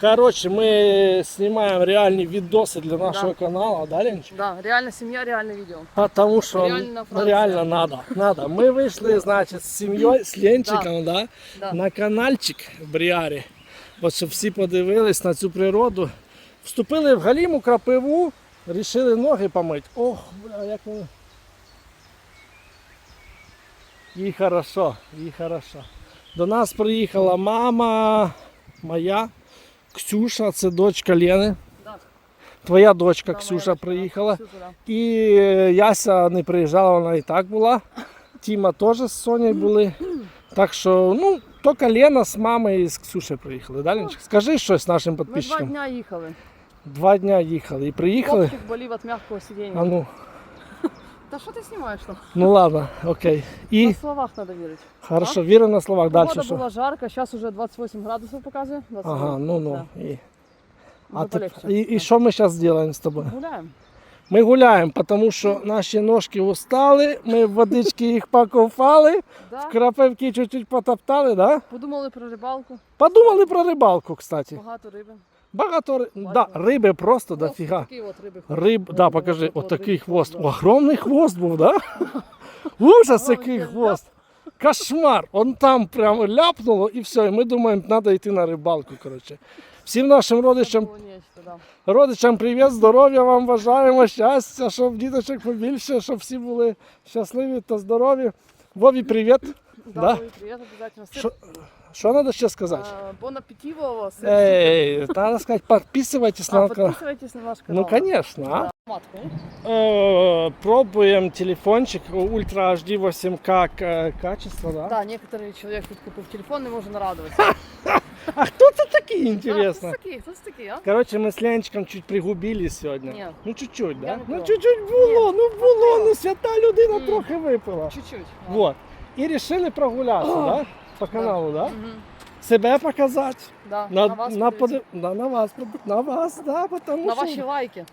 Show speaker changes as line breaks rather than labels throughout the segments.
Коротше, ми знімаємо реальні відоси для нашого каналу, да, Ленчик?
Да, реально семья, реально видео.
А тому що
Реально
ну, реально надо, надо. Ми вийшли, значить, з сім'єю, з Ленчиком, да.
Да.
на каналчик в Бріарі. От щоб всі подивились на цю природу. Вступили в галіму крапиву, рішили ноги помити. Ох, бля, як вони. Їй хорошо, їй хорошо. До нас приїхала мама моя, Ксюша, це дочка Лени.
Да.
Твоя дочка
Да,
Ксюша приїхала.
Ксюша, да.
І е, Яся не приїжджала, вона і так була. Тіма теж з Сонею були. Так що, ну, тільки Лена з мамою і з Ксюшею приїхали. Да, Ленчик? Скажи щось нашим
Ми два
підписчикам.
дня їхали.
Два дня їхали і приїхали.
Копчик болів від м'якого сидіння.
А ну,
Та що ти знімаєш там?
ну ладно, окей. І
На словах треба вірити.
хорошо, віри на словах. Далі
Погода
що?
була жарка, зараз уже 28 градусів показує. 22.
Ага, ну ну.
Да.
І, а
Вже
ти, і, і що ми зараз робимо з тобою?
Гуляємо.
Ми гуляємо, тому що наші ножки устали, ми в водички їх покупали,
Да.
крапивки чуть-чуть потоптали, да?
Подумали про рибалку,
Подумали про рибалку, кстати.
багато риби.
Багато ри... да, риби просто дофіга.
Такий от риби.
Риб, да, покажи,
от,
такий хвост. Огромний хвост був, да? Ужас, який хвост. Кошмар. Он там прямо ляпнуло і все. І ми думаємо, треба йти на рибалку. Коротше. Всім нашим родичам,
було нечто, да.
родичам привіт, здоров'я вам бажаємо, щастя, щоб діточок побільше, щоб всі були щасливі та здорові. Вові, привіт.
Да,
Да?
Вові, привіт, обов'язково. Сир,
Що, що треба ще сказати?
а, Бон аппетиво, сир.
Ей, треба сказати, підписуйтесь
А,
на канал.
подписывайтесь на наш
Ну,
канал.
конечно, а?
Да. Матку.
Э, пробуем телефончик Ультра HD 8К к- качество, да?
Да, некоторый человек тут купив телефон, не може нарадуватися.
А кто это такие,
Да,
интересно?
хто такий, хто це такий, а?
Короче, мы с Ленчиком чуть пригубили сегодня.
Ні.
Ну чуть-чуть,
Я
да?
не
Ну
пила.
чуть-чуть було, ну було,
пила.
ну свята людина
Ні.
трохи випила.
Чуть-чуть.
Вот. І рішили прогулятися, да? По каналу, да? Себе показати.
Да.
На,
на вас
на,
подивитися.
да, на вас, на вас, да, потому
на
що...
ваші лайки.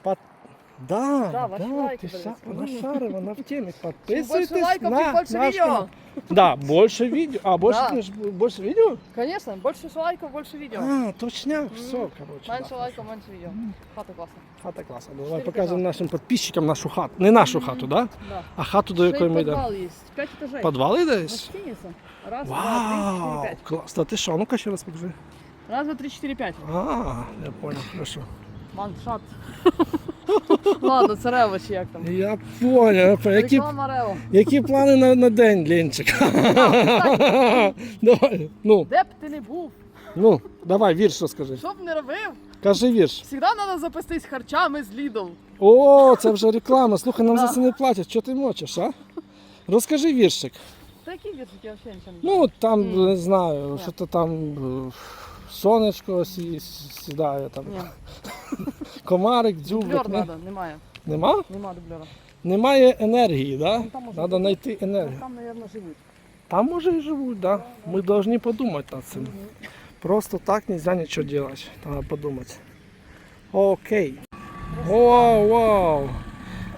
Да,
Да, ваши лайки
ты
подивіться.
вся нашарила, на в теме.
Чим
Подписывайтесь
більше лайків,
на
тим більше
наш
відео.
канал. Да, больше видео. А, больше,
Да.
ты ж- больше видео?
Конечно, більше лайків, більше відео.
А, точняк, все, короче.
Менше
да.
лайків, менше відео. Хата класна.
Хата класна. Давай
Чотири
покажемо
підвали.
нашим підписчикам нашу хату. Не нашу хату, да?
Да.
А хату, до
Ще й
якої ми йдемо.
підвал є. П'ять етажей.
Підвали десь?
Гостиниця. Раз, два, три,
Вау,
чотири, п'ять.
клас. Та ти що, ну-ка ще раз покажи.
Раз, два, три, чотири, п'ять.
А, я понял, хорошо.
Маншат. Ладно, це рево чи як там.
Я понял. Які,
Реклама рево.
які плани на, на день, Ленчик? Давай, ну,
Де б ти не був,
ну, давай, вірш розкажи.
що б не робив,
Кажи вірш.
завжди треба запастись харчами з Lidl.
О, це вже реклама. Слухай, нам за це не платять. Що ти мочиш, а? Розкажи віршик.
Та які віршики, я взагалі нічого не.
Ну, там, не знаю, що то там е, сонечко сі- сідає, там,
Ні,
комарик, дзюбик. Не?
треба, немає.
Нема?
Нема дублера.
Немає енергії, да?
Ну, там може
Треба
бути.
знайти
Ну,
енергію.
Там, мабуть, живуть.
Там може і живуть, да. Ми повинні подумати над цим. Просто так нельзя нічого робити. Треба подумати. Окей. Вау, вау.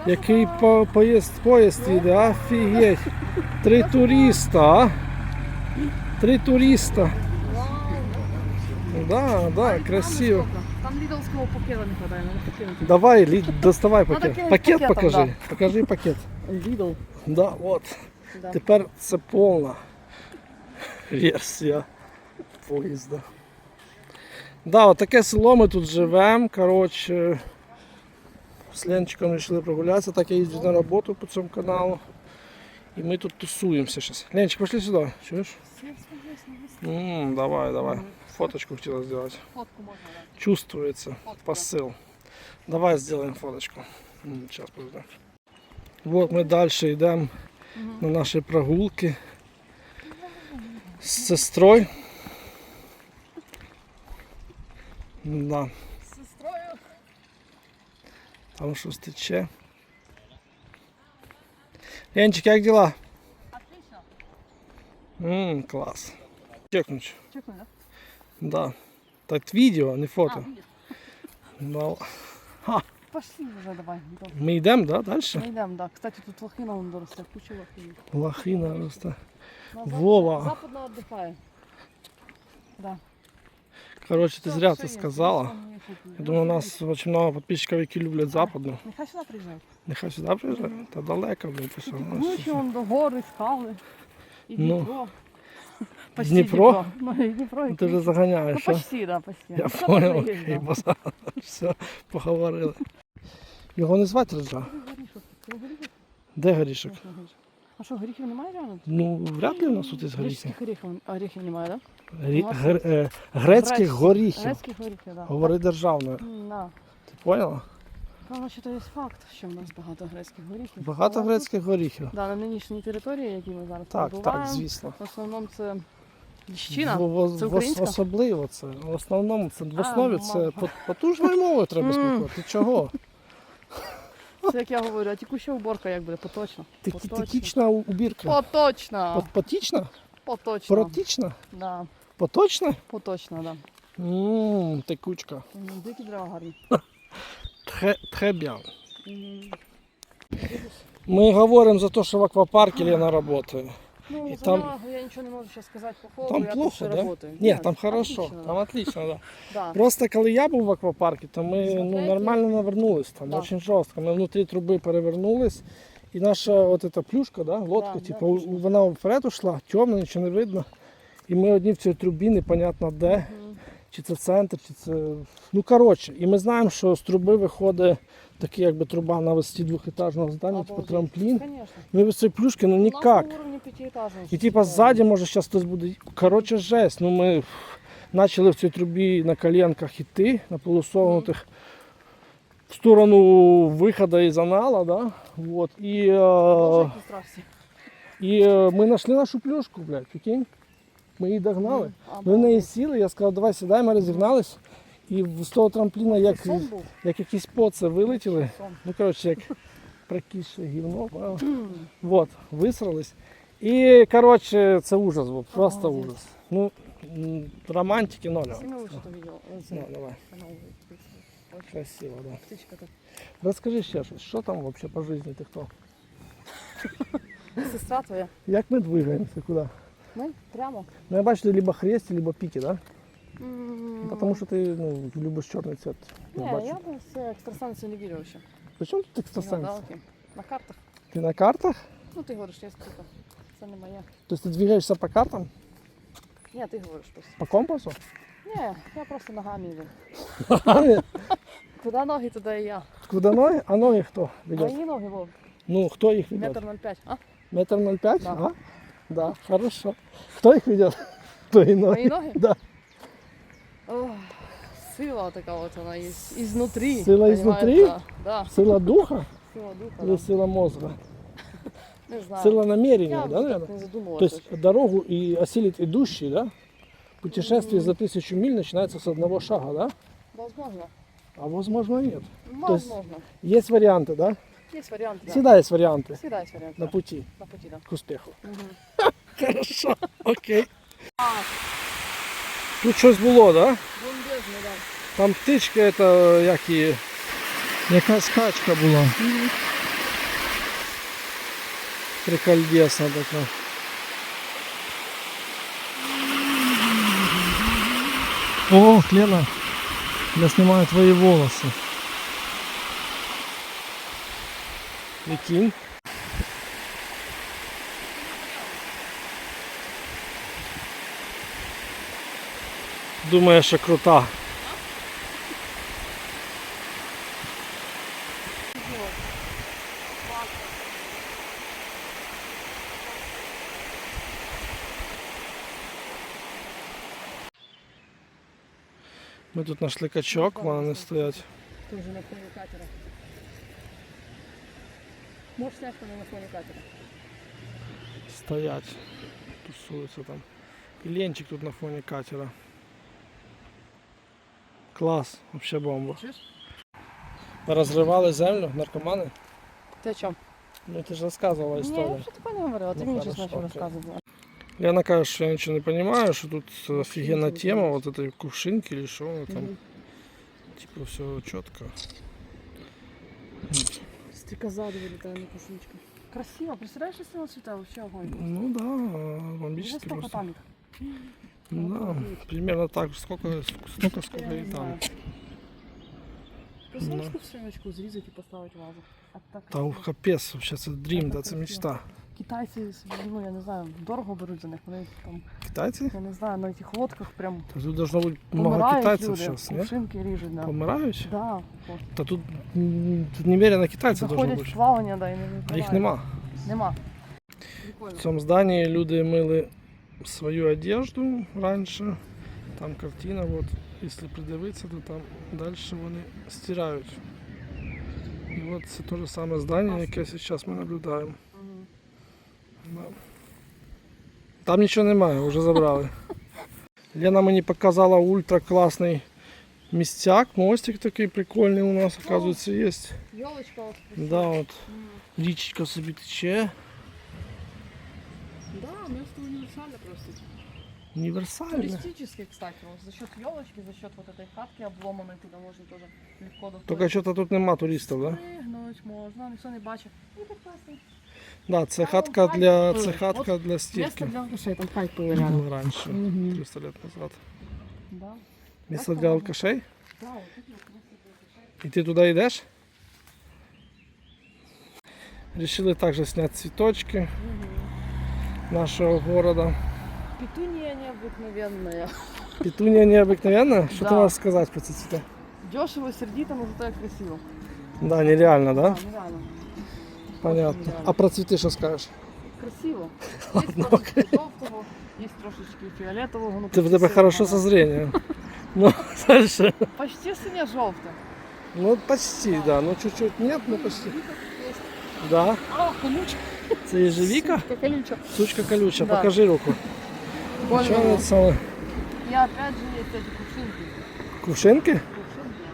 Який по- поїзд, поїзд іде, офігеть. Три туриста, а? Три туриста. Да, да, красиво.
Там лідовського пакета не хватає, надо покинути.
Давай, Лід, доставай
Надо
пакет.
кинуть
Пакет
пакетом,
покажи. Покажи пакет.
Lidl.
Да, от.
Да.
Тепер це повна версія поїзда. Да, от таке село ми тут живемо. Коротше, з Ленчиком вирішили прогулятися, так я їздю на роботу по цьому каналу. І ми тут тусуємося зараз. Ленчик, пошли сюди. Чуєш? М, давай, давай. Фоточку хотіла зробити.
Фотку можна, да.
Чувствуется
Фотка.
посыл. Давай сделаем фоточку. Сейчас подожди. Вот мы дальше идем на наши прогулки с сестрой. Да,
З сестрою.
там щось тече. Ленчик, как дела?
Отлично.
М, класс. Чекнуть.
Чекай, да?
Да. Так видео, а не
А,
фото.
видиш.
Да.
Пошли вже давай. йдемо.
Мы идем, да, дальше?
Ми йдемо, да. Кстати, тут лохина вон доросте, куча лохини.
Лохина
запад-
Вова.
Западно віддихає. Да.
Короче, ты зря це сказала. Я думаю, у нас очень много подписчиков, які люблять западну.
Нехай сюди приїжджають.
Нехай сюди приїжджають. Та далеко, блін, ти що.
Ну, що он до гори, скали. І
Ну.
Дніпро. Почти
Дніпро?
Ну, і Дніпро, і
Ти вже
Київ.
заганяєш,
Ну,
а?
почти, да, почти.
Я
Все
понял,
можна
окей, базар. Все, поговорили. Його не звати
горішок?
Де горішок?
А що, горіхів немає реально?
Ну, вряд ли у нас тут є горіхи.
Грецьких горіхів, оріхів немає, так?
Грі...
У нас
гр- е, Грецьких
Грець-
горіхів.
Грецьких горіхів, так.
Говори державною.
Да.
Ти поняла?
Певно, що то є факт, що в нас багато грецьких горіхів.
Багато
Але
грецьких горіхів.
Да, на нинішній території, які ми зараз
Так,
перебуваємо,
так, звісно.
в основному це ліщина.
В, в,
Це
в,
українська?
особливо це. В основному це в
А,
основі це
мама.
по- потужною мовою треба
Мм.
спілкуватися. Ти чого?
Це як я говорю, а текуща уборка як буде? Поточно.
Ти-
Поточно.
Текічна убірка.
Поточно.
Пот- Потічна?
Поточно.
Протічна?
Да.
Поточна?
Поточно, да.
Ммм, текучка.
М, Дикі дрова гарні.
Тре, требян.
М,
Ми говоримо за те, що в аквапарку Лена працює.
Ну, за
там-
нього я нічого не можу ще сказати по поводу,
Там
я
плохо, да?
работаю.
Ні, там хорошо,
отлично,
там отлично, да.
да.
Просто коли я був в аквапарку, то ми ну, нормально навернулись там,
Да.
очень жорстко. Ми внутрі труби перевернулись. І наша от эта плюшка, да, лодка,
Да,
типу,
да,
вона вперед ушла, темно, нічого не видно. І ми одні в цій трубі, непонятно де,
Мгм.
Чи це центр, чи це. Ну коротше, і ми знаємо, що з труби виходить такий якби труба на висоті двохетажного здання, типу трамплін.
Конечно.
Ми без цієї плюшки ну ніяк. І типа ззаді, може, зараз хтось буде. Коротше, жесть. Ну ми почали в цій трубі на коленках йти, на полусогнутих в сторону виходу із анала, да? Вот. І, е, і е, ми знайшли нашу плюшку, блядь, прикинь. Ми її догнали. Ми в неї сіли, я сказав, давай сідай, ми розігнались. І з того трампліна, як, як якісь поци вилетіли. Ну, коротше, як прокисше гівно. Вот, висрались. І, коротше, це ужас був, просто ужас. Ну, романтики ноль. Ну, давай, красиво, да.
Так.
Розкажи ще щось, що там взагалі по житті ти хто?
Сестра твоя.
Як ми двигаємося, куди?
Ми прямо.
Ну, я бачу, ти либо хресті, либо піки, да?
М,
Тому що ти ну, любиш чорний цвет.
Ні,
Я бачу.
я би з екстрасенсу не вірю ще.
При чому тут екстрасенс?
Гадалки. На картах.
Ти на картах?
Ну ти говориш, я скільки. Це не моє.
Тобто ти двигаєшся по картам?
Ні, ти говориш просто.
По компасу?
Ні, я просто ногами йду.
Ногами?
Куди ноги, туди і я.
Куди ноги? А ноги хто веде?
Мої ноги, Вов.
Ну, хто їх веде?
Метр ноль п'ять. А?
Метр ноль п'ять?
Да.
А? Да, хорошо. Хто їх веде? Твої ноги?
Мої ноги?
Да.
Ох, сила така от вона є. Ізнутрі.
Сила
понимаєш,
ізнутрі?
Да, да.
Сила духа
Сила духа.
или
Да.
сила мозга?
Не знаю.
Сила намерения,
я
да,
вже так
наверное?
не
То
задумувалася.
есть дорогу и осилит идущий, да? Путешествие за тысячу миль начинается с одного шага, да?
Возможно.
А возможно нет. То есть-
Возможно.
Есть варианты, да?
Є варіанти. Да.
Всегда есть варианты
Всегда є варіанти.
на
да.
пути
На пути, да.
к успеху.
Угу.
Хорошо, окей. Тут щось було, да?
Бомбезно, да.
Там птичка, это як її. Якась качка була. Прикольдесна така. О, Лена, я снимаю твои волосы. Прикинь. Думаєш, що крута. Ми тут знайшли качок, вони стоять.
Ти вже на фоні катера. Можеш сняти на фоні катера.
Стоять. Тусуються там. Ленчик тут на фоні катера. Клас, вообще бомба. Розривали землю, наркомани.
Ти о чому?
Ну ти ж розказувала
Ні, я
історію.
вже такого не говорила. Ти
Ну,
мені щось
хорошо,
почав
Лена каже, що я нічого не розумію, що тут офігенна тема, вот этой кувшинки или що там.
Мгм.
Типу все чітко.
Стрекоза вылетает на кушничку. Красиво, представляешь, если он цвета вообще огонь.
Ну да, бомбический
сколько
просто.
Танк. Ну
Да, примерно так, сколько, столько, сколько
Я
и
не
там.
знаю.
Да.
в семечку зрізати і поставити вазу. А так
Та у капець, вообще це дрім, да, це мечта.
Китайці, ну я не знаю, дорого беруть за них. Вони там,
Китайці?
я не знаю, на цих лодках прям
Та тут должно бути много китайців зараз, ні?
кувшинки ріжуть, да.
Помирають?
Да, от.
Та тут, тут немерено китайців должно бути.
плавання, да, і не
їх нема.
Нема.
В цьому зданні люди мили свою одежду раніше. Там картина, вот, якщо придивитися, то там далі вони стирають. І от це те ж саме здання, яке зараз ми наблюдаємо.
Мгм.
Да. Там нічого немає, вже забрали. Лена мені показала ультра класний містяк, мостик такий прикольний у нас, оказується, є.
Йолочка от.
Да, от
Мгм.
річка собі тече.
Да, место универсально просто.
Універсальне.
Туристический, кстати. Вот за счет елочки, за счет вот этой хатки обломанной, туда можно тоже легко доходить.
Тільки що тут нема туристів, да?
Пригнуть можна, ніхто не бачить. Ну, прекрасно.
Да, це хатка для, це хатка для
Место
стірки.
для алкашей, там хайп рядом.
Ну, Раніше,
Мгм.
300 лет назад.
Да.
Місце для алкашей?
Да, вот тут вот место для алкашей.
І ти туди йдеш? Решили також зняти цвіточки нашого города.
Петуния необыкновенная.
Петунія необикновенна? Що ти
Да.
можеш сказати про ці цвіти?
Дешево, сердито, но зато и красиво.
Да, нереально, да?
Да, нереально.
Понятно.
нереально.
А про цвіти що скажеш?
Красиво. Есть трошечки жовтого, есть трошечки фіолетового. Ну,
Ти в
почти
тебе хорошо
синього.
со зрением. Ну, дальше.
Почти синя жовте.
Ну, почти, да. Ну, чуть-чуть нет, ну почти. Да.
А, колюча.
Це ежевіка?
Сука, колюча.
Сучка колюча,
Да.
покажи руку.
Больно.
Що це саме?
И опять же есть эти кувшинки.
Кувшинки?
Кувшинки.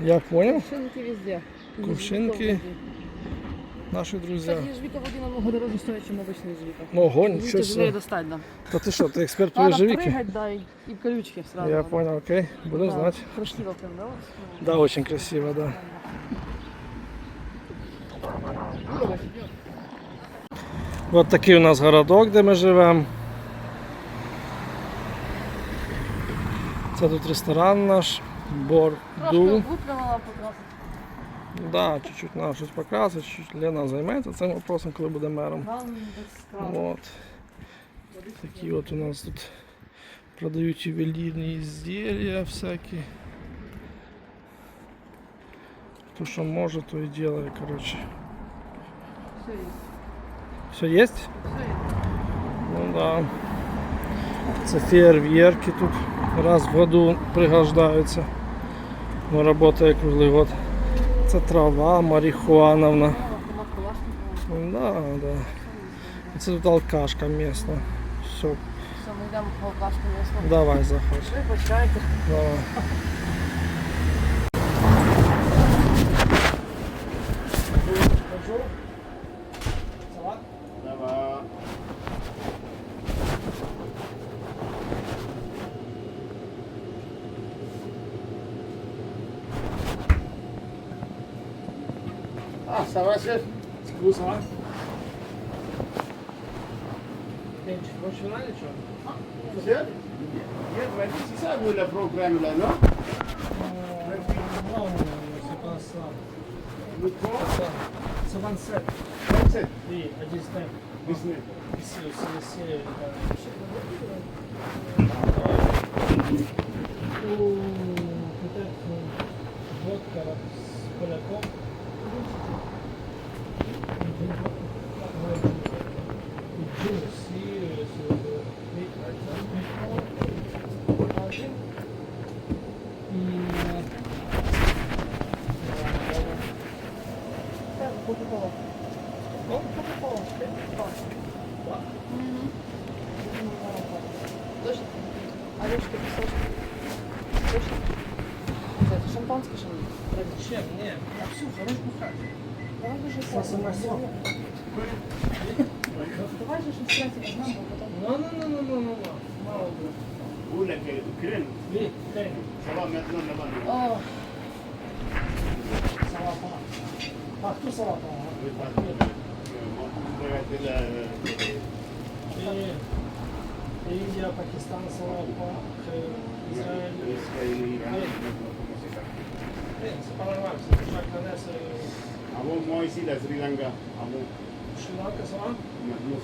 Я понял.
Кувшинки везде. И
Кувшинки.
ежевика
Наші
вроде.
друзі.
Кстати, ежевика воды намного дороже стоит, чем обычная ежевика.
Ого,
Ежевика
нічого
тяжелее
себе.
достать, да.
Та ти що, ти експерт по
Надо
ежевіки?
прыгать, да, и, и в колючки сразу.
Я
надо.
понял, окей. Будем
Да.
знать.
Красиво прям, да? вот?
Да, очень красиво, да. Вот такий у нас городок, де ми живемо. Це тут ресторан наш,
Трошки
Борду.
выплюнула покрасить.
Да, чуть-чуть надо щось покрасити, чуть-чуть Лена займеться цим вопросом, коли буде мером. Вот. Такі от у нас тут продають ювелірні ізделия всякі. Хто що може, то і делає, короче.
Все
є?
Все есть.
Ну да. Це фейерверки тут раз в году пригождаються. Ну, работає круглий год. Це трава марихуановна.
Ну, автомат Калашникова.
Ну, Да, да. І Це тут алкашка місна. Все,
Все, мы идем в алкашку местную.
давай заходь.
Вы почитайте.
Давай.
Programme, là, non
Non, c'est pas ça.
Le 3,
C'est 27.
27,
Oui, à 19.
19.
Ici, aussi, ici. Ou peut-être vodka с поляком. И
lekeyi, kirin. Ne?
Kirin.
Sabah metreden ne var? Ah. Sabah falan. Baktı
sabah falan. Evet, baktı. Baktı da İyi.
India, Pakistan, Slovak, şey, İsrail.
İsrail, İran.
Evet, separar var.
Bangladeş. Şey. Ama Moisila, Sri Lanka. Ama
Sri Lanka
sana? Yok, yok.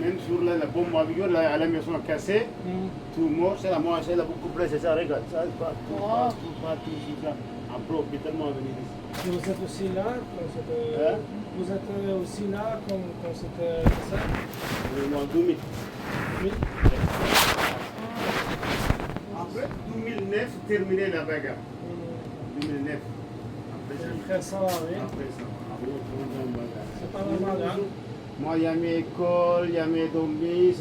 Même sur la, la bombe avion, là, à la maison cassée,
м.
tout mort, c'est la moi, c'est la beaucoup plus, c'est ça, regarde, ça,
Wow.
partout, partout, c'est ça. Après, hôpitalement, venir ici.
Vous êtes aussi là quand c'était...
Hein?
Vous êtes aussi là quand, quand c'était ça?
Euh, en 2000.
Oui.
Après 2009, terminé la bagarre.
М.
2009. Après ça.
Après ça, oui.
Après ça. Après, on prend une bagarre.
C'est pas normal, hein?
Moi, il y a mes écoles, il y a mes dombies,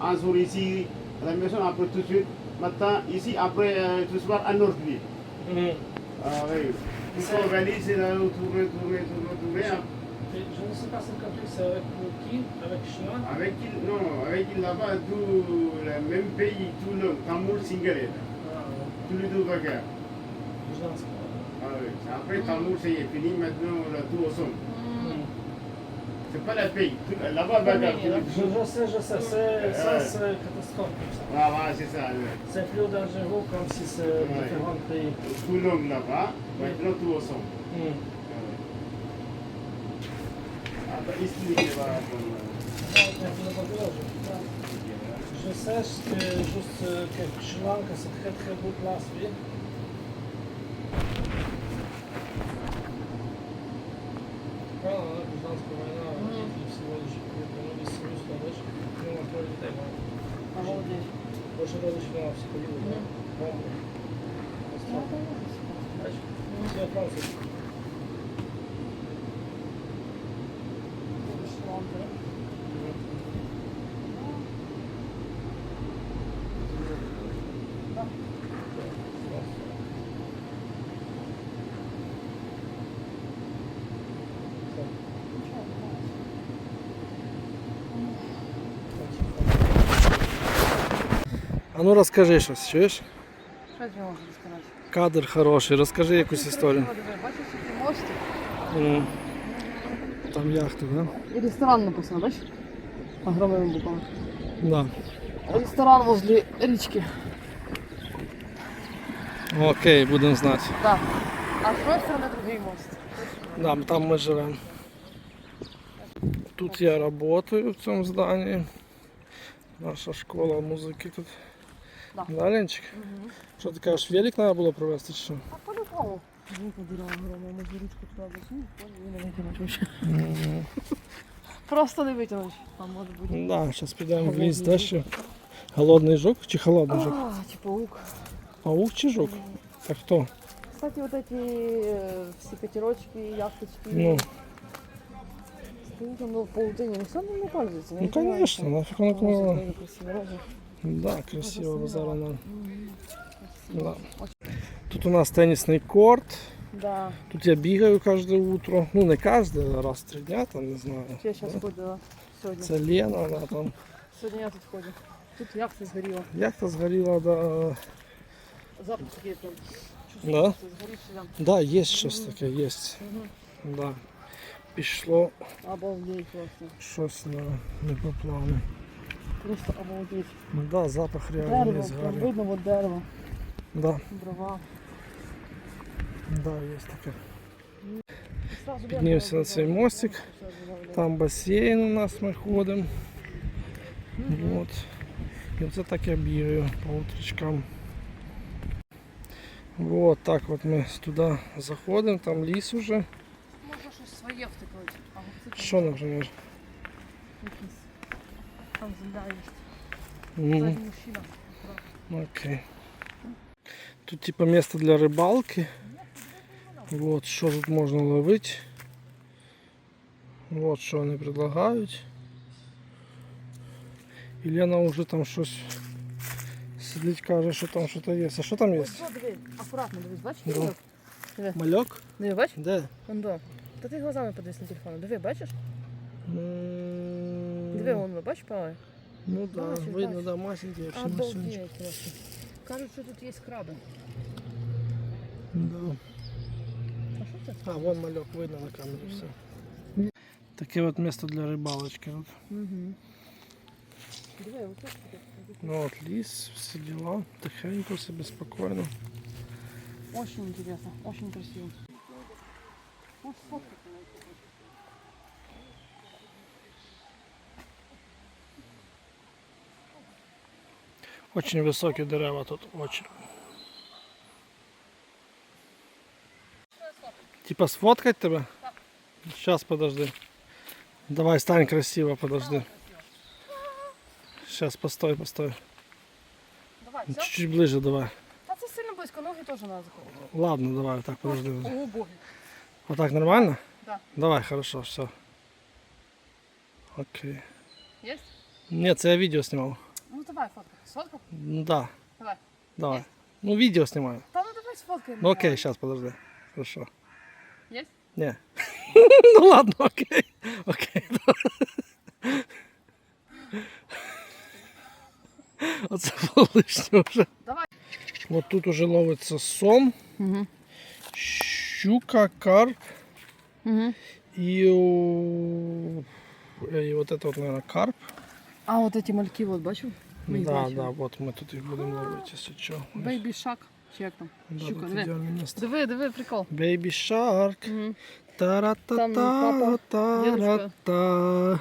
en jour ici, à la maison, après tout de suite. Maintenant, ici, après, euh, ce soir, à Nordby.
Mmh.
Ah oui. Il s'organise, il a tourné, tourné, tourné, tourné.
Hein. Je ne sais pas si compris, c'est avec qui? Avec Chinois
Avec qui Non, avec qui là-bas, tout le même pays, tout le Tamoul Singalais.
Ah, ouais.
Tout le tout bagarre.
Je ne sais pas.
Ah oui. Après, Tamoul, c'est fini, maintenant, on tout au
somme.
C'est pas la paix. Là-bas,
bah, bah,
Je, sais, je sais. ça, c'est catastrophique.
Ah, voilà, c'est ça.
C'est plus dangereux comme si c'est différents pays.
Tout l'homme là-bas, maintenant tout ensemble.
Hmm.
Ah, bah, euh,
euh, je sais que juste euh, que Sri Lanka, c'est très très beau place, oui. Ah,
Обалдеть.
больше родичей мало все ходили, да, Да. Все.
Шри-Ланка, да?
Ну розкажи щось, чуєш?
Що я можу сказати?
Кадр хороший, розкажи якусь історію.
Бачиш, який мостик?
М. Там яхта, да?
І ресторан написано, бачиш? Огромними буквами.
Да.
Ресторан возле річки.
Окей, будемо знати.
Так. А з другої сторони другий мост.
Да, там ми живемо. Тут я работаю в цьому здании. Наша школа музики тут.
Да.
Да, Ленчик?
Угу.
Що ти кажеш, велик треба було провести чи що?
А по-любому. Жінка дерева огромна, може ручку туди засунути, не витягнути. Просто не витягнути. Там може бути.
Да, зараз підемо в ліс далі. Голодний жук чи холодний жук?
А, типа лук.
Паук чи жук? Так хто?
Кстати, вот эти э, все катерочки, яхточки.
Ну.
Стоит он в паутине, никто ним не пользуется.
Ну, конечно, нафиг
красиво, роза.
Да, красиво нам. Да. Тут у нас тенісний корт.
Да.
Тут я бігаю кожне утро. Ну не кожне, раз в три дня, там не знаю.
Я сейчас
Да.
ходила сегодня.
Це Лена, вона там.
Сегодня я тут ходю. Тут яхта сгорела.
Яхта згоріла, да.
Запах такие прям.
Да?
чувствуется, там.
Да, є щось таке, є. Да. Пішло
Обалдеть просто.
щось на не по плану.
Просто обалдеть.
Ну да, запах реально є
Дерево, прям
згорі.
видно вот дерево,
Да,
дрова.
да, є таке.
Сразу
Піднімся
дерево,
на цей
дерево.
мостик.
Всё, добавляю.
Там басейн у нас ми ходимо. Вот. І оце так я бігаю по утречкам. Вот так от ми туди заходимо, там ліс уже.
Можна щось своє втикнути. А вот це
Що, наприклад?
якісь. Там земля є. Мужчина.
Окей. Тут типа место для рыбалки. Вот що тут можна ловити. Вот що вони предлагають. І Лена вже там щось Сидить, каже, що там щось є. А що там є?
Ось, о, диви, акуратно дивись, бачиш?
Да.
Диви.
Мальок?
Диви, бачиш?
Де?
Та ти глазами подивись на телефон. Диви, бачиш?
М,
Диви, вон, бачиш, плаває?
Ну да,
Бачиш,
видно,
бачиш.
да, масенький, вообще масенький.
Обалдеть просто. Кажуть, що тут є краби.
Да.
А що це?
А, вон малек, видно на камері все. Таке от місце для рибалочки. От.
Угу. Диви, ось тут таке.
Ну от ліс, всі діла, тихенько, собі спокійно.
Очень интересно, очень красиво. Вот фотка.
Очень високі дерева тут, очень. Типа сфоткать тебе? Сейчас подожди. Давай, стань красиво, подожди. Сейчас, постой, постой.
Давай, все?
Чуть-чуть ближе давай.
Та це сильно близько, ноги теж треба заходити.
Ладно, давай, так, подожди.
О, боги.
Вот так нормально?
Да.
Давай, хорошо, все. Окей.
Есть?
Нет, це я видео снимал
Ну давай фотку. Сфоткав?
Ну, Да,
Давай.
давай.
Есть?
Ну, видео снимаю.
Та ну давай сфоткаємо.
Ну окей, сейчас, подожди. Хорошо.
Есть?
Не. ну ладно, окей. Окей. Оце було лишнє вже.
Давай.
От тут уже ловиться сом,
Угу.
щука, карп
Угу.
и, у- и вот это вот, наверное, карп.
А от ці мальки, от бачив? Ми
да, да, вот мы тут их будем ловить, если что.
Бейбі шак. Чи як там?
Да,
Щука, диви. Диви, диви, прикол.
Baby Shark.
Угу.
Та-ра-та-та,
Там папа,
та-ра-та.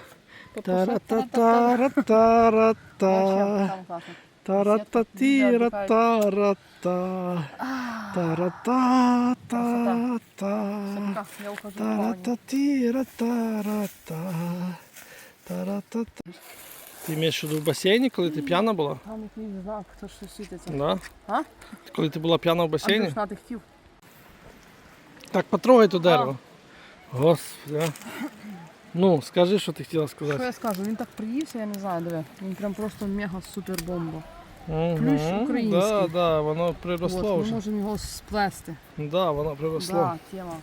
Та-та-та-та-та.
Та-ра-та-та-ра-та-ра-та.
Там класно.
Та-ра-та-ті-ра-та-ра-та. Та-ра-та-та-та. Та-ра-та-ті-ра-та-ра-та. Та-ра-та-та. Ти маєш в виду в басейні, коли ти п'яна була?
Там якийсь знак, хто що світиться.
Да?
А?
Коли ти була п'яна в басейні?
Андрюш, ти хотів.
Так, потрогай то дерево. Господи. а. Ну, скажи, що ти хотіла
Що
сказати.
я скажу? Він так приївся, я не знаю, диви. Він прям просто мега супер бомба. Плющ український.
Да, да, воно приросло
ми
вже.
можемо його сплести.
Да, воно приросло.
Да, тема.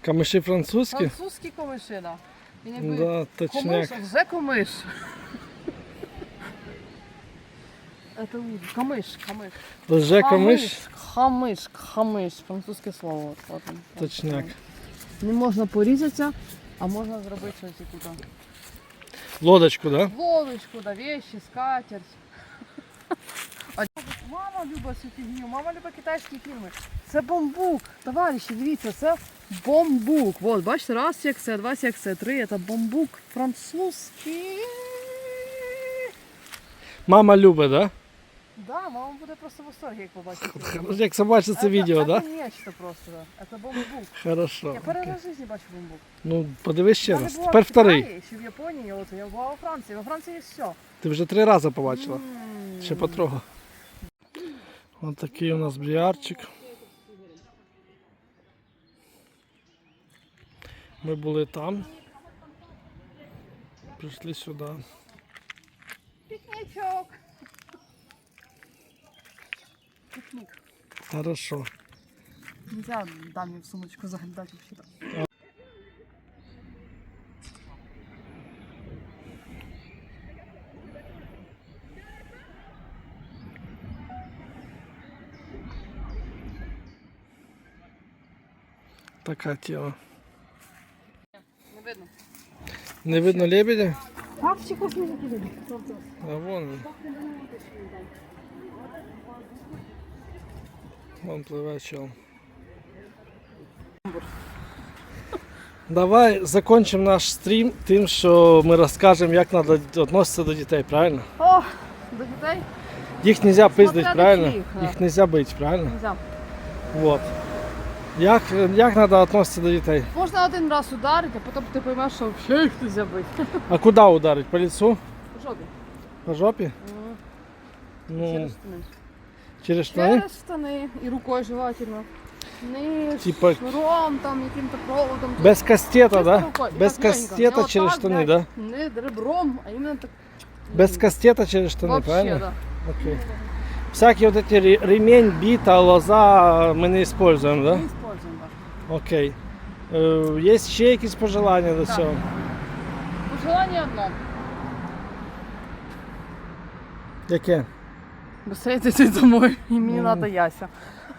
Камиші французькі?
Французькі комиші, да. Він якби
Да, точняк.
комиш, вже комиш. Это. Камиш, камиш.
Лже камиш?
Хамиш, хамиш. Французьке слово. От, от, він.
Точняк.
Не можна порізатися, а можна зробити щось тут.
Лодочку, да?
Лодочку, да, вещи, скатерть. Мама любить цю фігню, мама любить китайські фільми. Це бамбук. Товариші, дивіться, це бамбук. От, бачите, раз секція, два секція, три. Це бамбук французький.
Мама любить, да?
Да, мама буде просто в восторгі, як побачить.
Як побачить це відео, да?
Це нечто просто, да. Це бамбук.
Хорошо.
Я перший раз в житті бачу бамбук.
Ну, подивись ще
Я не
раз.
була
Тепер
в
вторий.
Китаї, ще в Японії, от, я була у Франції. Во Франції є все.
Ти вже три рази побачила. Ще потрогай. Ось такий у нас бріарчик. Ми були там. Прийшли сюди.
Пікнічок. Пікнік.
Хорошо.
Нельзя дамі в сумочку заглядати
Така тема.
Не видно.
Не видно лебедя?
Папчика снизу кидали.
А вон він. Вон пливе чел. Давай закончимо наш стрім тим, що ми розкажемо, як треба відноситися до дітей, правильно?
О, до дітей
Їх не можна пиздити,
Смотря до
правильно?
чиїх, да.
Їх не можна бити, правильно?
нельзя.
Вот. Як, як треба відноситися до дітей?
Можна один раз ударити, а потім ти поймеш, що взагалі їх нельзя бити.
А куди ударити? По лицу?
В жопі.
По жопі? Ну,
Через штани.
через штани?
Через штани і рукою желательно. Не
Типа-
шнуром, там, яким-то проводом.
Без кастета, да?
рукою.
Без
так
кастета
Не
через
отак,
штани, да?
Не ребром, а іменно так.
Без кастета через штани,
Вообще,
правильно?
да.
Окей. Всякие вот эти ремень, бита, лоза мы не используем, да?
Ми використовуємо, так.
Окей. Е, Є ще якісь пожелання до
Так.
цього?
Пожелання одно.
Яке?
Быстрее зайти домой. І мені
Мгм.
треба Яся.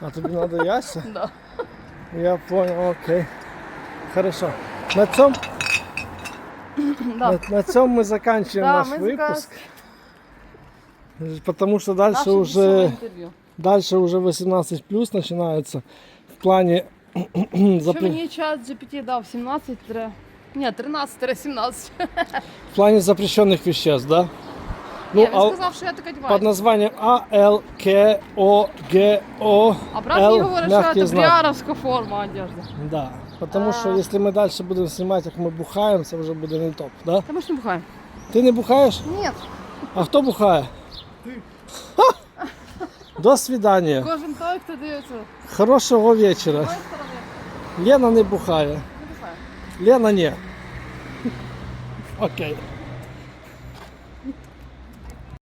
А тобі треба яся?
Да.
Я понял, окей. Хорошо. На цьому,
Да.
на, на цьому ми заканчиваем
Да,
наш
ми
выпуск. Потому что дальше
Наше веселе
уже,
інтерв'ю.
дальше уже 18 плюс начинается в плане
Що
запре-
мені чат GPT дав 17 тире... Ні, 13-17.
в плане запрещенных веществ, да? Ну,
Ні, він
а
сказав, що я така
под
дівайся.
названием А, Л, К, О, Г, О,
А брат
Л,
мені говорить, що
мягкий
це
знак.
бріаровська форма одежди.
Да. Потому що
А.
якщо ми далі будемо знімати, як ми бухаємо, це вже буде не топ, да?
Та ми ж не бухаємо.
Ти не бухаєш?
Ні,
А хто бухає? Ха! До свидання.
кожен той, хто дивиться
Хорошого вечора. Лена не бухає.
не бухає.
Лена ні. Окей.